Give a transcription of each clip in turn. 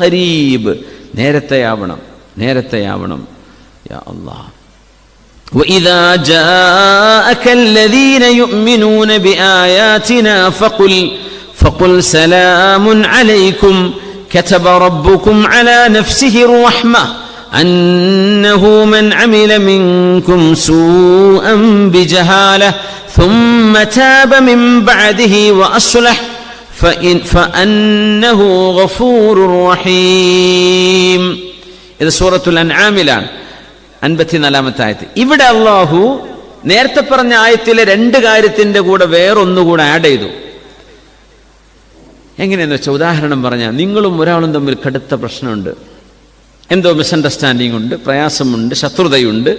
ഖരീബ് നേരത്തെയാവണം നേരത്തെയാവണം യാ അല്ലാഹ് وإذا جاءك الذين يؤمنون بآياتنا فقل فقل سلام عليكم كتب ربكم على نفسه الرحمة أنه من عمل منكم سوءا بجهالة ثم تاب من بعده وأصلح ഇത് സൂറത്തുൽ അൻആമിലാണ്. അൻപത്തിനാലാമത്തെ ആയത്ത്. ഇവിടെ അള്ളാഹു നേരത്തെ പറഞ്ഞ ആയത്തിലെ രണ്ട് കാര്യത്തിന്റെ കൂടെ വേറൊന്നുകൂടെ ആഡ് ചെയ്തു. എങ്ങനെയെന്ന് വെച്ചാൽ ഉദാഹരണം പറഞ്ഞാൽ നിങ്ങളും ഒരാളും തമ്മിൽ കടുത്ത പ്രശ്നമുണ്ട്. എന്തോ മിസ്അണ്ടർസ്റ്റാൻഡിംഗ് ഉണ്ട് പ്രയാസമുണ്ട് ശത്രുതയുണ്ട്.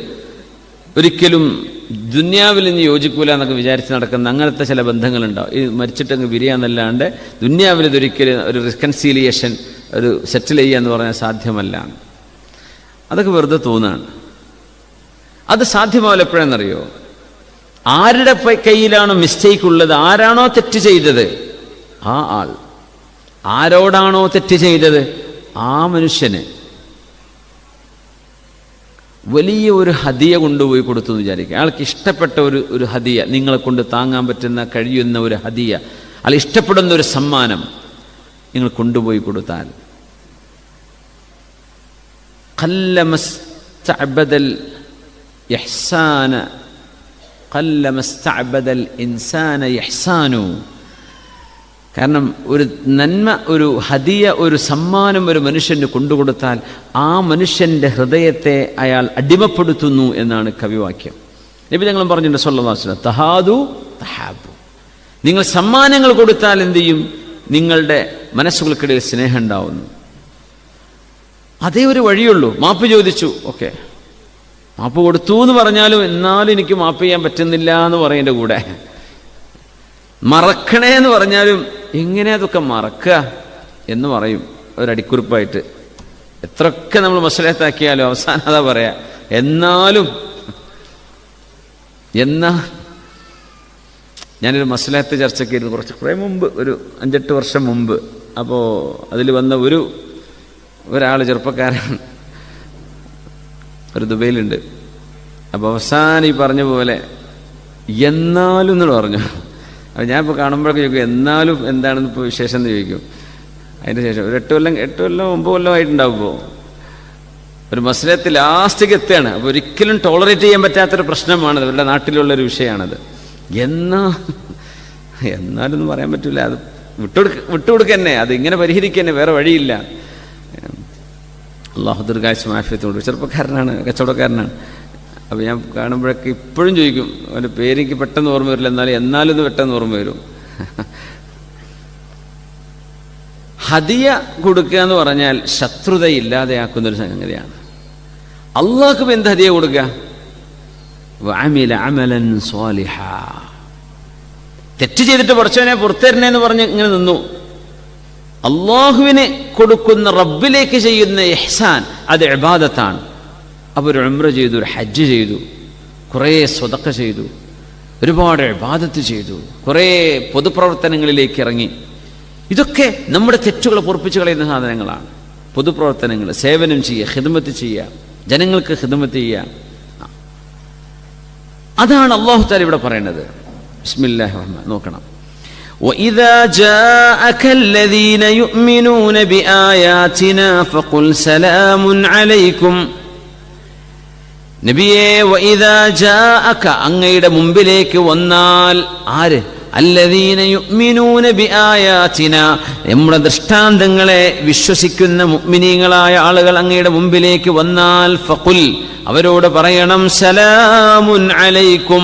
ഒരിക്കലും ദുന്യാവിൽ ഇനി യോജിക്കൂല എന്നൊക്കെ വിചാരിച്ച് നടക്കുന്ന അങ്ങനത്തെ ചില ബന്ധങ്ങളുണ്ടാവും. ഈ മരിച്ചിട്ടങ്ങ് വിരിയാന്നല്ലാണ്ട് ദുന്യാവിൽ ഇതൊരിക്കലും ഒരു റിക്കൺസീലിയേഷൻ ഒരു സെറ്റിൽ ചെയ്യുക എന്ന് പറഞ്ഞാൽ സാധ്യമല്ല. അതൊക്കെ വെറുതെ തോന്നുകയാണ് അത് സാധ്യമാവില്ല എപ്പോഴെന്നറിയോ? ആരുടെ കയ്യിലാണ് മിസ്റ്റേക്ക് ഉള്ളത്? ആരാണോ തെറ്റ് ചെയ്തത്? ആ ആൾ. ആരോടാണോ തെറ്റ് ചെയ്തത്? ആ മനുഷ്യന്. വലിയ ഒരു ഹതിയ കൊണ്ടുപോയി കൊടുത്തു എന്ന് വിചാരിക്കുക. അയാൾക്ക് ഇഷ്ടപ്പെട്ട ഒരു ഒരു ഹതിയ നിങ്ങളെ കൊണ്ട് താങ്ങാൻ പറ്റുന്ന കഴിയുന്ന ഒരു ഹതിയ അയാൾ ഇഷ്ടപ്പെടുന്ന ഒരു സമ്മാനം നിങ്ങൾ കൊണ്ടുപോയി കൊടുത്താൽ. ഇൻസാനു കാരണം ഒരു നന്മ ഒരു ഹദിയ ഒരു സമ്മാനം ഒരു മനുഷ്യന് കൊണ്ടുകൊടുത്താൽ ആ മനുഷ്യന്റെ ഹൃദയത്തെ അയാൾ അടിമപ്പെടുത്തുന്നു എന്നാണ് കവിവാക്യം. നബി ഞങ്ങൾ പറഞ്ഞിട്ടുണ്ട് സൊല്ലാസ്ല തഹാദു തഹാബു. നിങ്ങൾ സമ്മാനങ്ങൾ കൊടുത്താൽ എന്ത് ചെയ്യും? നിങ്ങളുടെ മനസ്സുകൾക്കിടയിൽ സ്നേഹം ഉണ്ടാവുന്നു. അതേ ഒരു വഴിയുള്ളൂ. മാപ്പ് ചോദിച്ചു ഓക്കെ. മാപ്പ് കൊടുത്തു എന്ന് പറഞ്ഞാലും എന്നാലും എനിക്ക് മാപ്പ് ചെയ്യാൻ പറ്റുന്നില്ല എന്ന് പറയേണ്ട കൂടെ. മറക്കണേ എന്ന് പറഞ്ഞാലും എങ്ങനെ അതൊക്കെ മറക്കുക എന്ന് പറയും ഒരടിക്കുറിപ്പായിട്ട്. എത്രയൊക്കെ നമ്മൾ മസലത്താക്കിയാലും അവസാനം അതാ പറയാ എന്നാലും എന്നാ ഞാനൊരു മസലത്ത് ചർച്ചയ്ക്ക് ഇരുന്ന് കുറച്ച് കുറേ മുമ്പ് ഒരു അഞ്ചെട്ട് വർഷം മുമ്പ്. അപ്പോൾ അതിൽ വന്ന ഒരു ഒരാൾ ചെറുപ്പക്കാരൻ ഒരു ദുബൈയിലുണ്ട്. അപ്പോൾ അവസാനം ഈ പറഞ്ഞ പോലെ എന്നാലും എന്ന് പറഞ്ഞു. അപ്പോൾ ഞാൻ ഇപ്പോൾ കാണുമ്പോഴൊക്കെ ചോദിക്കും എന്നാലും എന്താണെന്ന് ഇപ്പോൾ വിശേഷം എന്ന് ചോദിക്കും. അതിന്റെ ശേഷം ഒരു എട്ട് കൊല്ലം എട്ട് കൊല്ലം ഒമ്പത് കൊല്ലം ആയിട്ടുണ്ടാവുമ്പോൾ ഒരു മത്സരത്തിൽ ലാസ്റ്റിക്ക് എത്തുകയാണ്. അപ്പോൾ ഒരിക്കലും ടോളറേറ്റ് ചെയ്യാൻ പറ്റാത്തൊരു പ്രശ്നമാണത് അവരുടെ നാട്ടിലുള്ളൊരു വിഷയമാണത്. എന്നാ എന്നാലൊന്നും പറയാൻ പറ്റില്ല അത് വിട്ടുകൊടുക്ക വിട്ടുകൊടുക്കുക തന്നെ. അത് ഇങ്ങനെ പരിഹരിക്കുക തന്നെ. വേറെ വഴിയില്ല. അള്ളാഹു ദുർഗാശ് മാഫിയത്തോട് ചെറുപ്പക്കാരനാണ് കച്ചവടക്കാരനാണ്. അപ്പോൾ ഞാൻ കാണുമ്പോഴൊക്കെ ഇപ്പോഴും ചോദിക്കും അവന്റെ പേരെനിക്ക് പെട്ടെന്ന് ഓർമ്മ വരില്ല എന്നാലും എന്നാലും ഇത് പെട്ടെന്ന് ഓർമ്മ വരും. ഹദിയ കൊടുക്കുക എന്ന് പറഞ്ഞാൽ ശത്രുത ഇല്ലാതെയാക്കുന്ന ഒരു സംഗതിയാണ്. അള്ളാഹ്ക്ക് എന്ത് ഹദിയ കൊടുക്കുക? അമലൻ തെറ്റ് ചെയ്തിട്ട് പഠിച്ചവനെ പുറത്തരണേ എന്ന് പറഞ്ഞ് ഇങ്ങനെ നിന്നു. അള്ളാഹുവിന് കൊടുക്കുന്ന റബ്ബിലേക്ക് ചെയ്യുന്ന എഹ്സാൻ അത് ഇബാദത്താണ്. അപ്പോൾ ഒരു ഉംറ ചെയ്തു ഒരു ഹജ്ജ് ചെയ്തു കുറേ സ്വതക്ക ചെയ്തു ഒരുപാട് ഇബാദത്ത് ചെയ്തു കുറേ പൊതുപ്രവർത്തനങ്ങളിലേക്ക് ഇറങ്ങി ഇതൊക്കെ നമ്മുടെ തെറ്റുകളെ പൊറപ്പിച്ച് കളയുന്ന സാധനങ്ങളാണ് പൊതുപ്രവർത്തനങ്ങൾ സേവനം ചെയ്യുക ഹിദമത്ത് ചെയ്യുക ജനങ്ങൾക്ക് ഹിദമത്ത് ചെയ്യുക അതാണ് അള്ളാഹു താല ഇവിടെ പറയുന്നത് ബിസ്മില്ലാഹി റഹ്മാൻ നോക്കണം وإذا جاءك الذين يؤمنون بآياتنا فقل سلام عليكم നബിയെ അങ്ങയുടെ മുമ്പിലേക്ക് വന്നാൽ ആര്? നമ്മുടെ ദൃഷ്ടാന്തങ്ങളെ വിശ്വസിക്കുന്ന മുഅ്മിനീങ്ങളായ ആളുകൾ അങ്ങയുടെ മുമ്പിലേക്ക് വന്നാൽ ഫഖുൽ. അവരോട് പറയണം സലാമുൻ അലൈക്കും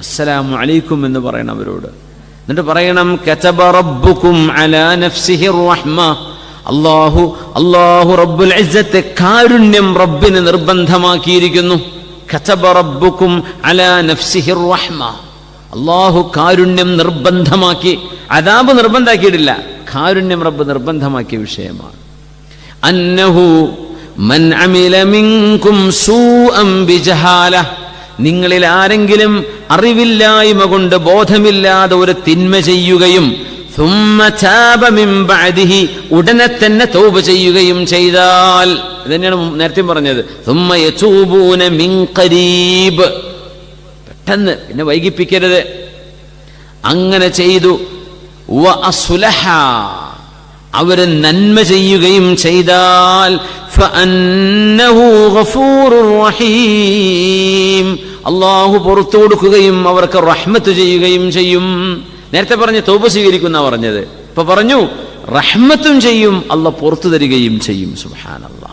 അസ്സലാമു അലൈക്കും എന്ന് പറയണം അവരോട്. എന്നിട്ട് പറയണം കതബ റബ്ബുക്കും അലാ നഫ്സിഹി റഹ്മ അള്ളാഹു അള്ളാഹു റബ്ബുൽ ഇസ്സത്തെ കാരുണ്യം റബ്ബിന് നിർബന്ധമാക്കിയിരിക്കുന്നു. കതബ റബ്ബുക്കും അലാ നഫ്സിഹിർ റഹ്മ. അള്ളാഹു കാരുണ്യം നിർബന്ധമാക്കി അതാബ് നിർബന്ധമാക്കിയിട്ടില്ല കാരുണ്യം റബ്ബ് നിർബന്ധമാക്കിയ വിഷയമാണ്. അന്നഹു മൻ അമില മിൻകും സൂഅം ബിജഹാല. നിങ്ങളിൽ ആരെങ്കിലും അറിവില്ലായ്മ കൊണ്ട് ബോധമില്ലാതെ ഒരു തിന്മ ചെയ്യുകയും ഉടനെ തന്നെ തൗബ ചെയ്യുകയും ചെയ്താൽ. ഇതന്നെയാണ് നേരത്തെ പറഞ്ഞത്. കരീബ് പെട്ടെന്ന് പിന്നെ വൈകിപ്പിക്കരുത്. അങ്ങനെ ചെയ്തു. അവർ നന്മ ചെയ്യുകയും ചെയ്താൽ. അള്ളാഹു പുറത്തു കൊടുക്കുകയും അവർക്ക് റഹ്മത്ത് ചെയ്യുകയും ചെയ്യും. നേരത്തെ പറഞ്ഞ തോപ സ്വീകരിക്കുന്ന പറഞ്ഞത്. ഇപ്പൊ പറഞ്ഞു റഹ്മത്തും ചെയ്യും അല്ല പുറത്തു തരികയും ചെയ്യും സുബാനല്ലാ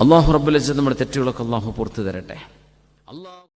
അള്ളാഹു റബ്ബുൽ നമ്മുടെ തെറ്റുകളൊക്കെ അള്ളാഹു പുറത്തു തരട്ടെ. അള്ളാഹു